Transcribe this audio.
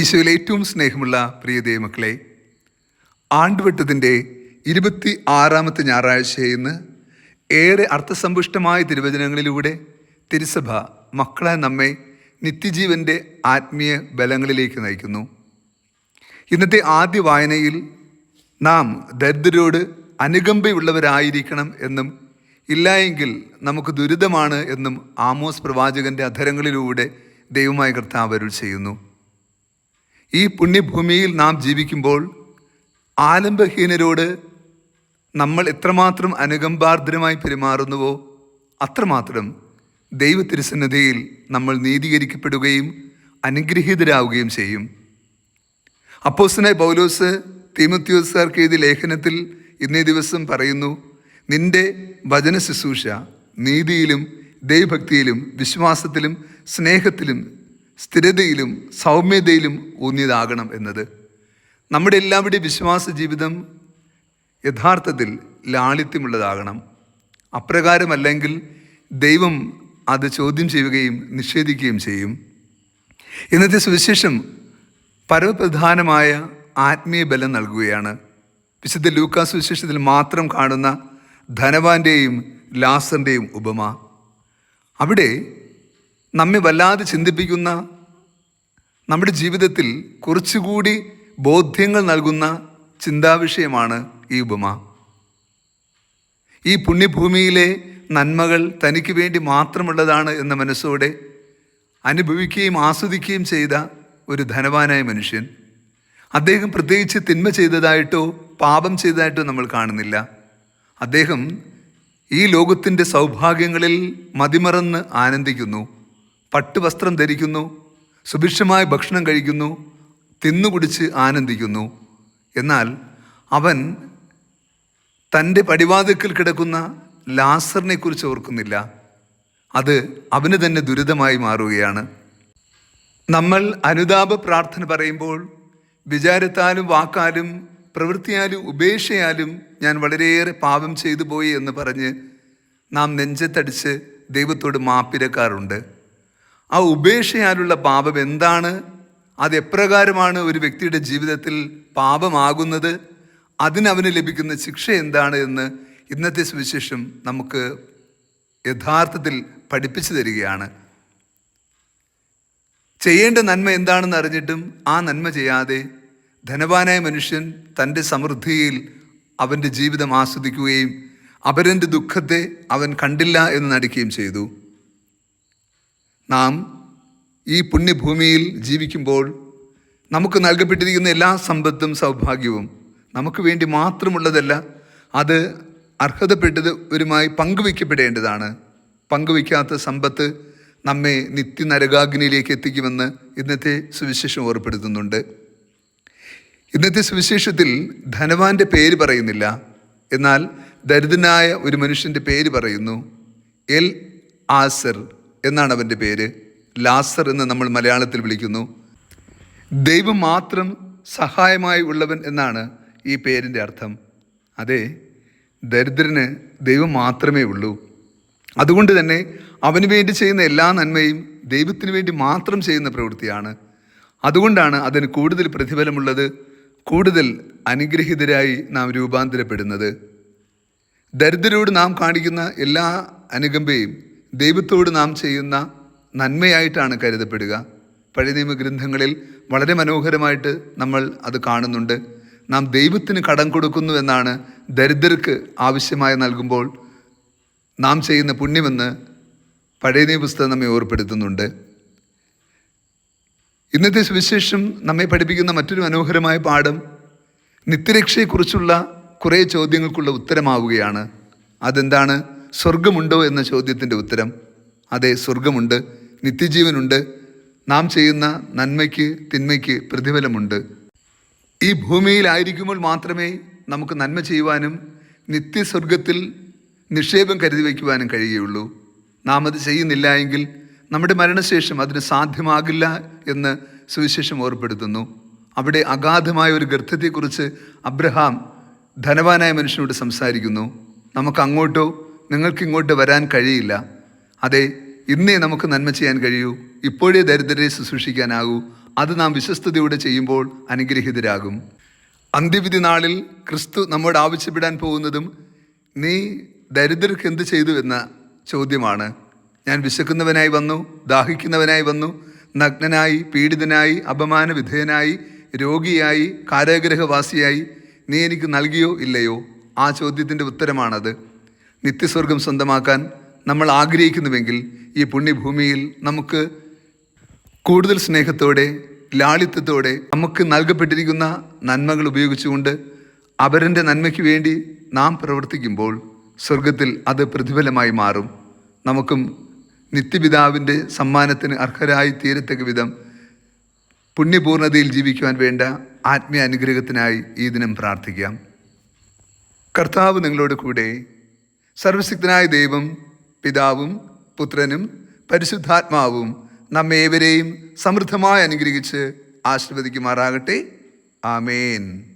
ഈശോയിൽ ഏറ്റവും സ്നേഹമുള്ള പ്രിയ ദൈവമക്കളെ ആണ്ടുവെട്ടത്തിന്റെ ഇരുപത്തി ആറാമത്തെ ഞായറാഴ്ചയെന്ന് ഏറെ അർത്ഥസമ്പുഷ്ടമായ തിരുവചനങ്ങളിലൂടെ തിരുസഭ മക്കളെ നമ്മെ നിത്യജീവന്റെ ആത്മീയ ബലങ്ങളിലേക്ക് നയിക്കുന്നു. ഇന്നത്തെ ആദ്യ വായനയിൽ നാം ദരിദ്രരോട് അനുകമ്പയുള്ളവരായിരിക്കണം എന്നും ഇല്ലായെങ്കിൽ നമുക്ക് ദുരിതമാണ് എന്നും ആമോസ് പ്രവാചകന്റെ അധരങ്ങളിലൂടെ ദൈവമായ കർത്താവ് അരുൾ ചെയ്യുന്നു. ഈ പുണ്യഭൂമിയിൽ നാം ജീവിക്കുമ്പോൾ ആലംബഹീനരോട് നമ്മൾ എത്രമാത്രം അനുകമ്പാർദ്രമായി പെരുമാറുന്നുവോ അത്രമാത്രം ദൈവ നമ്മൾ നീതീകരിക്കപ്പെടുകയും അനുഗ്രഹീതരാവുകയും ചെയ്യും. അപ്പോസനായ പൗലോസ് തീമത്യോസാർക്ക് എഴുതിയ ലേഖനത്തിൽ ഇന്നേ ദിവസം പറയുന്നു നിന്റെ വചന ശുശ്രൂഷ നീതിയിലും ദൈവഭക്തിയിലും വിശ്വാസത്തിലും സ്നേഹത്തിലും സ്ഥിരതയിലും സൗമ്യതയിലും ഊന്നിയതാകണം എന്നത്. നമ്മുടെ എല്ലാവരുടെയും വിശ്വാസ ജീവിതം യഥാർത്ഥത്തിൽ ലാളിത്യമുള്ളതാകണം. അപ്രകാരമല്ലെങ്കിൽ ദൈവം അത് ചോദ്യം ചെയ്യുകയും നിഷേധിക്കുകയും ചെയ്യും. ഇന്നത്തെ സുവിശേഷം പരമപ്രധാനമായ ആത്മീയ ബലം നൽകുകയാണ്. വിശുദ്ധ ലൂക്കാ സുവിശേഷത്തിൽ മാത്രം കാണുന്ന ധനവാന്റെയും ലാസറിന്റെയും ഉപമ. അവിടെ നമ്മെ വല്ലാതെ ചിന്തിപ്പിക്കുന്ന നമ്മുടെ ജീവിതത്തിൽ കുറച്ചുകൂടി ബോധ്യങ്ങൾ നൽകുന്ന ചിന്താവിഷയമാണ് ഈ ഉപമ. ഈ പുണ്യഭൂമിയിലെ നന്മകൾ തനിക്ക് വേണ്ടി മാത്രമുള്ളതാണ് എന്ന മനസ്സോടെ അനുഭവിക്കുകയും ആസ്വദിക്കുകയും ചെയ്ത ഒരു ധനവാനായ മനുഷ്യൻ. അദ്ദേഹം പ്രത്യേകിച്ച് തിന്മ ചെയ്തതായിട്ടോ പാപം ചെയ്തതായിട്ടോ നമ്മൾ കാണുന്നില്ല. അദ്ദേഹം ഈ ലോകത്തിന്റെ സൗഭാഗ്യങ്ങളിൽ മതിമറന്ന് ആനന്ദിക്കുന്നു. പട്ടുവസ്ത്രം ധരിക്കുന്നു സുഭിക്ഷമായ ഭക്ഷണം കഴിക്കുന്നു തിന്നുകുടിച്ച് ആനന്ദിക്കുന്നു. എന്നാൽ അവൻ തന്റെ പടിവാതിക്കൽ കിടക്കുന്ന ലാസറിനെ കുറിച്ച് ഓർക്കുന്നില്ല. അത് അവന് തന്നെ ദുരിതമായി മാറുകയാണ്. നമ്മൾ അനുതാപ പ്രാർത്ഥന പറയുമ്പോൾ വിചാരത്താലും വാക്കാലും പ്രവൃത്തിയാലും ഉപേക്ഷയാലും ഞാൻ വളരെയേറെ പാപം ചെയ്തു പോയി എന്ന് പറഞ്ഞ് നാം നെഞ്ചത്തടിച്ച് ദൈവത്തോട് മാപ്പിരക്കാറുണ്ട്. ആ ഉപേക്ഷയാലുള്ള പാപം എന്താണ്? അത് എപ്രകാരമാണ് ഒരു വ്യക്തിയുടെ ജീവിതത്തിൽ പാപമാകുന്നത്? അതിനവന് ലഭിക്കുന്ന ശിക്ഷ എന്താണ് എന്ന് ഇന്നത്തെ സുവിശേഷം നമുക്ക് യഥാർത്ഥത്തിൽ പഠിപ്പിച്ചു തരികയാണ്. ചെയ്യേണ്ട നന്മ എന്താണെന്ന് അറിഞ്ഞിട്ടും ആ നന്മ ചെയ്യാതെ ധനവാനായ മനുഷ്യൻ തന്റെ സമൃദ്ധിയിൽ അവന്റെ ജീവിതം ആസ്വദിക്കുകയും അപരന്റെ ദുഃഖത്തെ അവൻ കണ്ടില്ല എന്ന് നടിക്കുകയും ചെയ്തു. നാം ഈ പുണ്യഭൂമിയിൽ ജീവിക്കുമ്പോൾ നമുക്ക് നൽകപ്പെട്ടിരിക്കുന്ന എല്ലാ സമ്പത്തും സൗഭാഗ്യവും നമുക്ക് വേണ്ടി മാത്രമുള്ളതല്ല അത് അർഹതപ്പെട്ടതുമായി പങ്കുവയ്ക്കപ്പെടേണ്ടതാണ്. പങ്കുവയ്ക്കാത്ത സമ്പത്ത് നമ്മെ നിത്യനരകാഗ്നിയിലേക്ക് എത്തിക്കുമെന്ന് ഇന്നത്തെ സുവിശേഷം ഓർപ്പെടുത്തുന്നുണ്ട്. ഇന്നത്തെ സുവിശേഷത്തിൽ ധനവാന്റെ പേര് പറയുന്നില്ല. എന്നാൽ ദരിദ്രനായ ഒരു മനുഷ്യന്റെ പേര് പറയുന്നു എൽ ആസർ. എന്നാണ് അവന്റെ പേര്? ലാസർ എന്ന് നമ്മൾ മലയാളത്തിൽ വിളിക്കുന്നു. ദൈവം മാത്രം സഹായമായി ഉള്ളവൻ എന്നാണ് ഈ പേരിന്റെ അർത്ഥം. അതെ ദരിദ്രന് ദൈവം മാത്രമേ ഉള്ളൂ. അതുകൊണ്ട് തന്നെ അവന് വേണ്ടി ചെയ്യുന്ന എല്ലാ നന്മയും ദൈവത്തിന് വേണ്ടി മാത്രം ചെയ്യുന്ന പ്രവൃത്തിയാണ്. അതുകൊണ്ടാണ് അതിന് കൂടുതൽ പ്രതിഫലമുള്ളത് കൂടുതൽ അനുഗ്രഹീതരായി നാം രൂപാന്തരപ്പെടുന്നത്. ദരിദ്രരോട് നാം കാണിക്കുന്ന എല്ലാ അനുകമ്പയും ദൈവത്തോട് നാം ചെയ്യുന്ന നന്മയായിട്ടാണ് കരുതപ്പെടുക. പഴയ നിയമ ഗ്രന്ഥങ്ങളിൽ വളരെ മനോഹരമായിട്ട് നമ്മൾ അത് കാണുന്നുണ്ട്. നാം ദൈവത്തിന് കടം കൊടുക്കുന്നു എന്നാണ് ദരിദ്രർക്ക് ആവശ്യമായി നൽകുമ്പോൾ നാം ചെയ്യുന്ന പുണ്യമെന്ന് പഴയ നിയമപുസ്തകം നമ്മെ ഓർപ്പെടുത്തുന്നുണ്ട്. ഇന്നത്തെ സുവിശേഷം നമ്മെ പഠിപ്പിക്കുന്ന മറ്റൊരു മനോഹരമായ പാഠം നിത്യരക്ഷയെക്കുറിച്ചുള്ള കുറേ ചോദ്യങ്ങൾക്കുള്ള ഉത്തരമാവുകയാണ്. അതെന്താണ്? സ്വർഗമുണ്ടോ എന്ന ചോദ്യത്തിന്റെ ഉത്തരം അതെ സ്വർഗമുണ്ട് നിത്യജീവനുണ്ട് നാം ചെയ്യുന്ന നന്മയ്ക്ക് തിന്മയ്ക്ക് പ്രതിഫലമുണ്ട്. ഈ ഭൂമിയിലായിരിക്കുമ്പോൾ മാത്രമേ നമുക്ക് നന്മ ചെയ്യുവാനും നിത്യസ്വർഗത്തിൽ നിക്ഷേപം കരുതി വയ്ക്കുവാനും കഴിയുകയുള്ളൂ. നാം അത് ചെയ്യുന്നില്ല എങ്കിൽ നമ്മുടെ മരണശേഷം അതിന് സാധ്യമാകില്ല എന്ന് സുവിശേഷം ഓർപ്പെടുത്തുന്നു. അവിടെ അഗാധമായ ഒരു ഗർത്തത്തെക്കുറിച്ച് അബ്രഹാം ധനവാനായ മനുഷ്യനോട് സംസാരിക്കുന്നു. നമുക്ക് അങ്ങോട്ടോ നിങ്ങൾക്ക് ഇങ്ങോട്ട് വരാൻ കഴിയില്ല. അതെ ഇന്നേ നമുക്ക് നന്മ ചെയ്യാൻ കഴിയൂ. ഇപ്പോഴേ ദരിദ്രരെ ശുശ്രൂഷിക്കാനാകൂ. അത് നാം വിശ്വസ്തയോടെ ചെയ്യുമ്പോൾ അനുഗ്രഹീതരാകും. അന്ത്യവിധി നാളിൽ ക്രിസ്തു നമ്മോട് ആവശ്യപ്പെടാൻ പോകുന്നതും നീ ദരിദ്രർക്ക് എന്ത് ചെയ്തു എന്ന ചോദ്യമാണ്. ഞാൻ വിശക്കുന്നവനായി വന്നു ദാഹിക്കുന്നവനായി വന്നു നഗ്നനായി പീഡിതനായി അപമാനവിധേയനായി രോഗിയായി കാരാഗ്രഹവാസിയായി നീ എനിക്ക് നൽകിയോ ഇല്ലയോ? ആ ചോദ്യത്തിന്റെ ഉത്തരമാണത്. നിത്യസ്വർഗം സ്വന്തമാക്കാൻ നമ്മൾ ആഗ്രഹിക്കുന്നുവെങ്കിൽ ഈ പുണ്യഭൂമിയിൽ നമുക്ക് കൂടുതൽ സ്നേഹത്തോടെ ലാളിത്യത്തോടെ നമുക്ക് നൽകപ്പെട്ടിരിക്കുന്ന നന്മകൾ ഉപയോഗിച്ചുകൊണ്ട് അവരന്റെ നന്മയ്ക്ക് വേണ്ടി നാം പ്രവർത്തിക്കുമ്പോൾ സ്വർഗത്തിൽ അത് പ്രതിഫലമായി മാറും. നമുക്കും നിത്യപിതാവിന്റെ സമ്മാനത്തിന് അർഹരായി തീരത്തക്ക വിധം പുണ്യപൂർണതയിൽ ജീവിക്കുവാൻ വേണ്ട ആത്മീയ അനുഗ്രഹത്തിനായി ഈ ദിനം പ്രാർത്ഥിക്കാം. കർത്താവ് നിങ്ങളോട് കൂടെ സർവശക്തനായ ദൈവം പിതാവും പുത്രനും പരിശുദ്ധാത്മാവും നമ്മേവരെയും സമൃദ്ധമായി അനുഗ്രഹിച്ച് ആശീർവദിക്കുമാറാകട്ടെ. ആമേൻ.